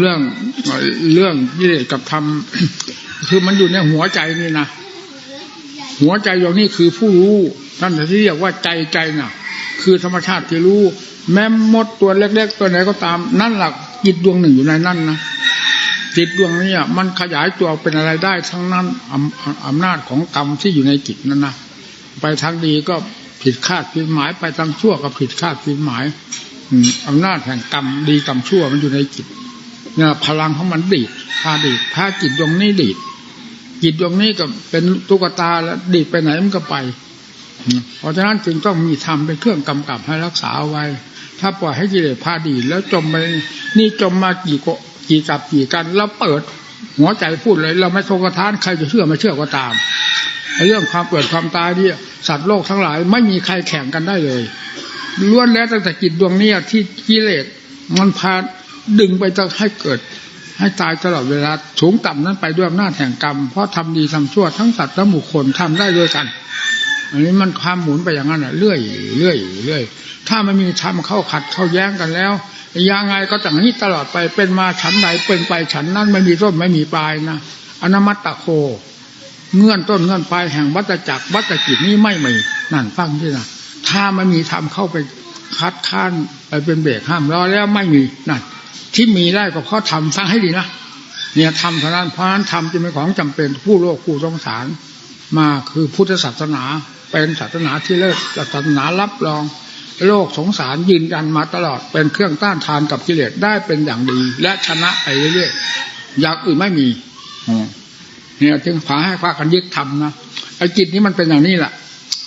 เรื่องเรื่องกิเลสกับธรรมคือมันอยู่ในหัวใจนี่นะหัวใจดวงนี้คือผู้รู้ท่านที่เรียกว่าใจใจน่ะ คือธรรมชาติที่รู้ แม้มดตัวเล็ก ๆ ตัวไหนก็ตาม นั่นหลักจิตดวงหนึ่งอยู่ในนั่นนะจิตดวงนี้มันขยายตัวเป็นอะไรได้ทั้งนั้นอำนาจของกรรมที่อยู่ในจิตนั่นนะไปทางดีก็ผิดคาดผิดหมาย ไปทางชั่วก็ผิดคาดผิดหมายอืมอำนาจแห่งกรรมดีกรรมชั่วมันอยู่ในจิต เนี่ยพลังของมันดีดพาดีดพาจิตดวงนี้ดีดจิตดวงนี้ก็เป็นตุ๊กตาแล้วดีดไปไหนมันก็ไปเพราะฉะนั้นจึงต้องมีธรรมเป็นเครื่องกำกับให้รักษาเอาไว้ ถ้าปล่อยให้กิเลสพาดีดแล้วจมไปนี่จมมากี่กกี่กับกี่กัน แล้วเปิดหัวใจพูดเลย เราไม่โทกทานใครจะเชื่อไม่เชื่อก็ตามเรื่องความเกิดความตายเนี่ยสัตว์โลกทั้งหลายไม่มีใครแข่งกันได้เลยล้วนแล้วตั้งแต่จิตดวงนี้ที่กิเลสมันพา ดึงไปจะให้เกิด ให้ตายตลอดเวลาสูงต่ำนั้นไปด้วยอำนาจแห่งกรรม เพราะทำดีทำชั่วทั้งสัตว์และบุคคลทำได้ด้วยกัน อันนี้มันความหมุนไปอย่างนั้นอะเรื่อยเรื่อยเรื่อยถ้ามันมีทำเข้าขัดเข้าแย้งกันแล้วยังไงก็อย่างนี้ตลอดไปเป็นมาฉันใดเป็นไปฉันนั้นไม่มีต้นไม่มีปลายนะอนามัตตโค เงื่อนต้นเงื่อนปลายแห่งวัฏจักรวัฏจิตนี้ไม่มีนั่นฟังที่นะถ้ามันมีทำเข้าไปคัดค้านไปเป็นเบรกห้ามรอแล้วไม่มีนั่น ที่มีได้ก็เพราะทำฟังให้ดีนะเนี่ยทำเท่านั้นเพราะนั้นทำจะเป็นของจำเป็นผู้โลกผู้สงสาร มาคือพุทธศาสนาเป็นศาสนาที่เลิศศาสนารับรอง โลกสงสารยืนยันมาตลอด เป็นเครื่องต้านทานกับกิเลสได้เป็นอย่างดี และชนะไปเรื่อยๆอย่างอื่นไม่มีเนี่ยจึงพาให้พากันยึดทำนะไอ้จิตนี้มันเป็นอย่างนี้แหละ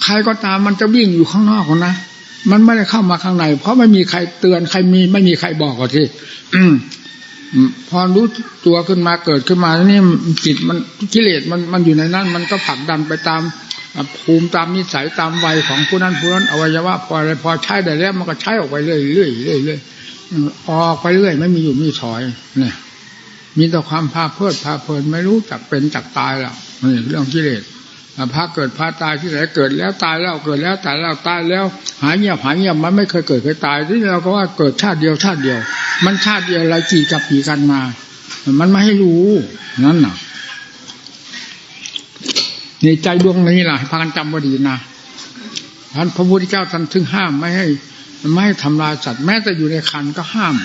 ใครก็ตามมันจะวิ่งอยู่ข้างนอกนะ มันไม่ได้เข้ามาข้างใน เพราะไม่มีใครเตือนใครมี ไม่มีใครบอกก็ที่พอรู้ตัวขึ้นมาเกิดขึ้นมานี่จิตมันกิเลสมันมันอยู่ในนั้น มันก็ผลักดันไปตามภูมิตามนิสัยตามวัยของผู้นั้นผู้นั้นอวัยวะพออะไรพอใช้ได้แล้ว มันก็ใช้ออกไปเรื่อยเรื่อยเรื่อยเรื่อยออกไปเรื่อยไม่มีอยู่มีถอย เนี่ย มีแต่ความพาเพลิดพาเพลินไม่รู้จักเป็นจักตายแล้วนี่เรื่องกิเลส พาเกิดพาตายที่ไหนเกิดแล้วตายแล้วเกิดแล้วตายแล้วตายแล้ว หายเงียบหายเงียบมันไม่เคยเกิดเคยตายที่เราก็ว่าเกิดชาติเดียวชาติเดียว มันชาติเดียวอะไรกี่กับกี่กันมา มันไม่ให้รู้นั่นน่ะในใจดวงนี้ล่ะพากันจำว่าดีนะท่านพระพุทธเจ้าท่านถึงห้ามไม่ให้ไม่ให้ทำลายสัตว์แม้แต่อยู่ในคันก็ห้าม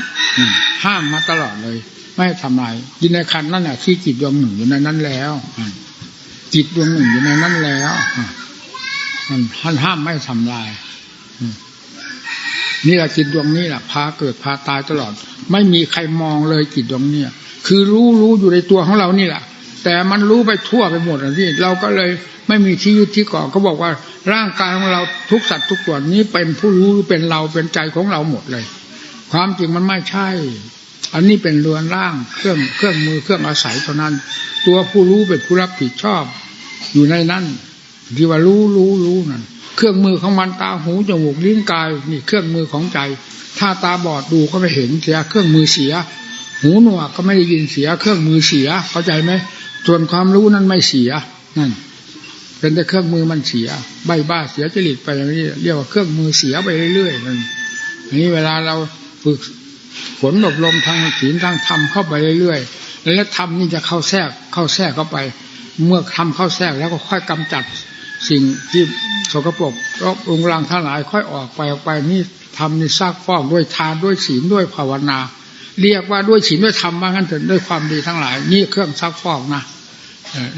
ห้ามมาตลอดเลย ไม่ให้ทำลายยู่ในคันนั่นแหละที่จิตดวงหนึ่งอยู่ในนั้นแล้ว จิตดวงหนึ่งอยู่ในนั้นแล้วท่านห้ามไม่ทำลายนี่แหละจิตดวงนี้แหละพาเกิดพาตายตลอด ไม่มีใครมองเลยจิตดวงนี้คือรู้รู้อยู่ในตัวของเรานี่แหละแต่มันรู้ไปทั่วไปหมดอะที่เราก็เลยไม่มีที่ยึดที่เกาะเขาบอกว่าร่างกายของเราทุกสัตว์ทุกตัวนี้เป็นผู้รู้เป็นเราเป็นใจของเราหมดเลย ความจริงมันไม่ใช่ อันนี้เป็นเรือนร่างเครื่องเครื่องมือเครื่องอาศัยเท่านั้น ตัวผู้รู้เป็นผู้รับผิดชอบ อยู่ในนั้นที่ว่ารู้รู้รู้นั่นเครื่องมือของมันตาหูจมูกลิ้นกายนี่เครื่องมือของใจ ถ้าตาบอดดูก็ไม่เห็นเสียเครื่องมือเสีย หูหนวกก็ไม่ได้ยินเสีย เครื่องมือเสียเข้าใจไหมส่วนความรู้นั้นไม่เสียนั่นเป็นแต่เครื่องมือมันเสีย ใบบ้าเสียจริตไปอย่างนี้เรียกว่าเครื่องมือเสียไปเรื่อยๆนั่นนี้เวลาเราฝึก ฝนอบรมทางศีลทางธรรมเข้าไปเรื่อยๆ แล้วธรรมนี่จะเข้าแทรกเข้าแทรกเข้าไป เมื่อทำเข้าแทรกแล้วก็ค่อยกำจัดสิ่งที่สกปรกรบองรังทั้งหลายค่อยออกไปออกไปนี่ทำนี่ซักฟอกด้วยทานด้วยศีลด้วยภาวนา เรียกว่าด้วยศีลด้วยธรรมว่างั้นเถอะด้วยความดีทั้งหลาย นี่เครื่องซักฟอกนะ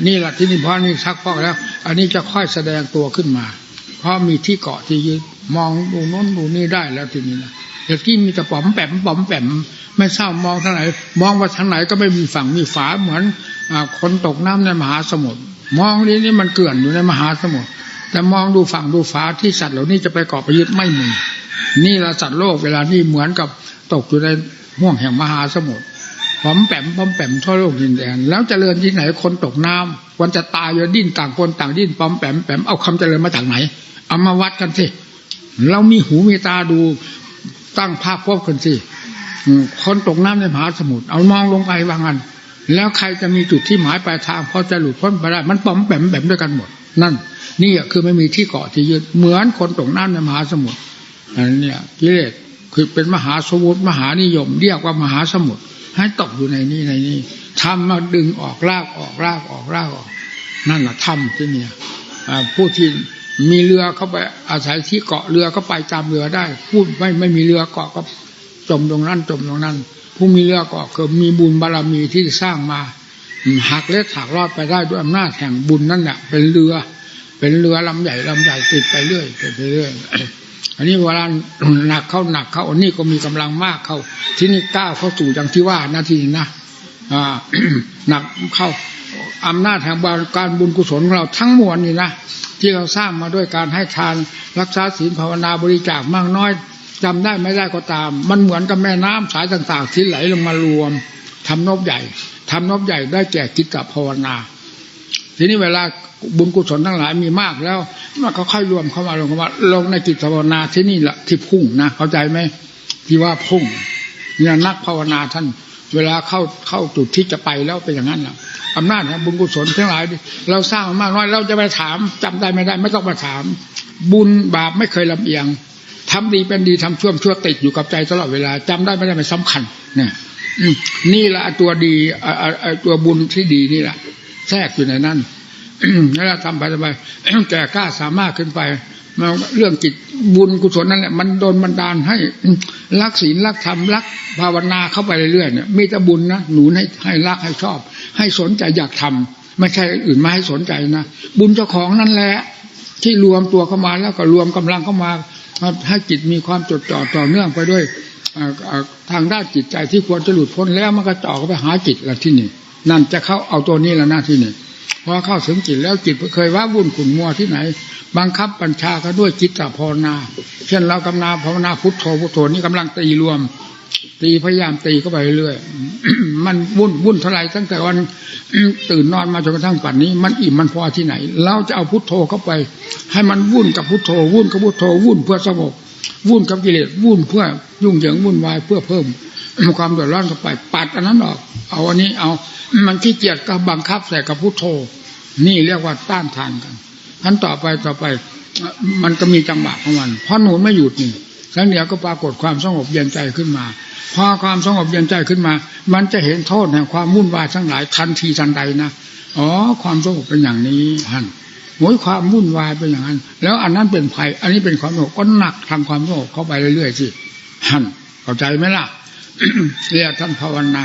นี่แหละที่นี่เพราะนี่ซักฟอกแล้ว อันนี้จะค่อยแสดงตัวขึ้นมา เพราะมีที่เกาะที่ยึดมองดูโน้นดูนี่ได้แล้วทีนี้นะ แต่ที่มีแต่ป๋อมแปมป๋อมแปมไม่เศร้ามองทางไหน มองว่าทางไหนก็ไม่มีฝั่งมีฝาเหมือนคนตกน้ำในมหาสมุทรมองนี้นี่มันเกลื่อนอยู่ในมหาสมุทรแต่มองดูฝั่งดูฝาที่สัตว์เหล่านี้จะไปเกาะไปยึดไม่มีนี่ละสัตว์โลกเวลานี้เหมือนกับตกอยู่ในห่วงแห่งมหาสมุทรป๋อมแปมป๋อมแปมทั่วโลกดินแดนแล้วเจริญที่ไหนคนตกน้ำวันจะตายอยู่ดิ้นต่างคนต่างดิ้นป๋อมแปมแปมเอาคำเจริญมาจากไหนเอามาวัดกันสิเรามีหูมีตาดู ตั้งภาพพบกันสิคนตกน้ำในมหาสมุทรเอามองลงไปว่างัน แล้วใครจะมีจุดที่หมายปลายทางพอจะหลุดพ้นไปได้ มันป๋อมแปมแปมด้วยกันหมด นั่น นี่คือไม่มีที่เกาะที่ยึดเหมือนคนตกน้ำในมหาสมุทรอันนี้กิเลสคือเป็นมหาสมุทรมหานิยม เรียกว่ามหาสมุทรให้ตกอยู่ในนี้ในนี้ทำมาดึงออกลากออกลากออกลากออก นั่นแหละทำที่เนี่ยผู้ที่ มีเรือเข้าไปอาศัยที่เกาะเรือก็ไปตามเรือได้ผู้ไม่ไม่มีเรือเกาะก็จมตรงนั้นจมตรงนั้น ผู้มีเรือเกาะคือมีบุญบารมีที่สร้างมาหักเล็ดหักรอดไปได้ด้วยอำนาจแห่งบุญนั่นแหละเป็นเรือ เป็นเรือลำใหญ่ลำใหญ่ติดไปเรื่อยติดไปเรื่อยอันนี้เวลาหนักเข้าหนักเข้าอันนี้ก็มีกำลังมากเข้า ที่นี่ก้าวเข้าสู่อย่างที่ว่านาทีนะ หนักเข้าอำนาจแห่งบาการบุญกุศลของเราทั้งมวลนี่นะที่เราสร้างมาด้วยการให้ทานรักษาศีลภาวนาบริจาคมากน้อยจำได้ไม่ได้ก็ตาม มันเหมือนกับแม่น้ำสายต่างๆ ที่ไหลลงมารวมทำนบใหญ่ทำนบใหญ่ได้แก่กิจกับภาวนา ทีนี้เวลาบุญกุศลทั้งหลายมีมากแล้วมันก็ค่อยรวมเข้ามาลงมาลงในจิตภาวนาที่นี่แหละที่พุ่งนะเข้าใจไหมที่ว่าพุ่งเนี่ยนักภาวนาท่าน เวลาเข้าเข้าจุดที่จะไปแล้วเป็นอย่างนั้นแหละอำนาจแห่งบุญกุศลทั้งหลาย เราสร้างมากน้อยเราจะไปถามจำได้ไม่ได้ไม่ต้องมาถาม บุญบาปไม่เคยลำเอียงทำดีเป็นดีทำชั่วชั่วติดอยู่กับใจตลอดเวลาจำได้ไม่ได้ไม่สำคัญเนี่ยนี่แหละตัวดีอตัวบุญที่ดีนี่แหละแทรกอยู่ในนั้นแล้วเราทำไปทำไปแก่กล้าสามารถขึ้นไป มาเรื่องจิตบุญกุศลนั่นแหละมันโดนบันดาลให้รักศีลรักธรรมรักภาวนาเข้าไปเรื่อยๆเนี่ยมีแต่บุญนะหนุนให้ให้รักให้ชอบ ให้สนใจอยากทำไม่ใช่อื่นมาให้สนใจนะบุญเจ้าของนั่นแหละ ที่รวมตัวเข้ามาแล้วก็รวมกำลังเข้ามาให้จิตมีความจดจ่อต่อเนื่องไปด้วยทางด้านจิตใจที่ควรจะหลุดพ้นแล้วมันก็จ่อเข้าไปหาจิตละที่นี่นั่นจะเข้าเอาตัวนี้แล้วหน้าที่นี่พอเข้าถึงจิตแล้วจิตเคยว่าวุ่นขุ่นมัวที่ไหน บังคับบัญชาก็ด้วยจิตตภาวนาเช่นเรากำนาภาวนาพุทโธพุทโธนี่กำลังตีรวม ตีพยายามตีเข้าไปเรื่อยมันวุ่นวุ่นเท่าไรตั้งแต่วันตื่นนอนมาจนกระทั่งป่านนี้ มันอิ่มมันพอที่ไหน เราจะเอาพุทโธเข้าไป ให้มันวุ่นกับพุทโธ วุ่นกับพุทโธวุ่นเพื่อสงบวุ่นกับกิเลสวุ่นเพื่อยุ่งเหยิงวุ่นวายเพื่อเพิ่มความเดือดร้อนเข้าไป ปัดอันนั้นออก เอาอันนี้เอา มันขี้เกียจก็บังคับใส่กับพุทโธ นี่เรียกว่าต้านทานกัน ขั้นต่อไปต่อไป มันก็มีจังหวะของมัน เพราะหนูไม่หยุดนี่แล้วเดี๋ยวก็ปรากฏความสงบเย็นใจขึ้นมา พอความสงบเย็นใจขึ้นมา มันจะเห็นโทษแห่งความวุ่นวายทั้งหลายทันทีทันใดนะอ๋อ ความสงบเป็นอย่างนี้ฮันโอยความวุ่นวายเป็นอย่างนั้น แล้วอันนั้นเป็นภัย อันนี้เป็นความสงบก็หนักทำความสงบเข้าไปเรื่อยๆสิฮันเข้าใจไหมล่ะเรียกท่านภาวนา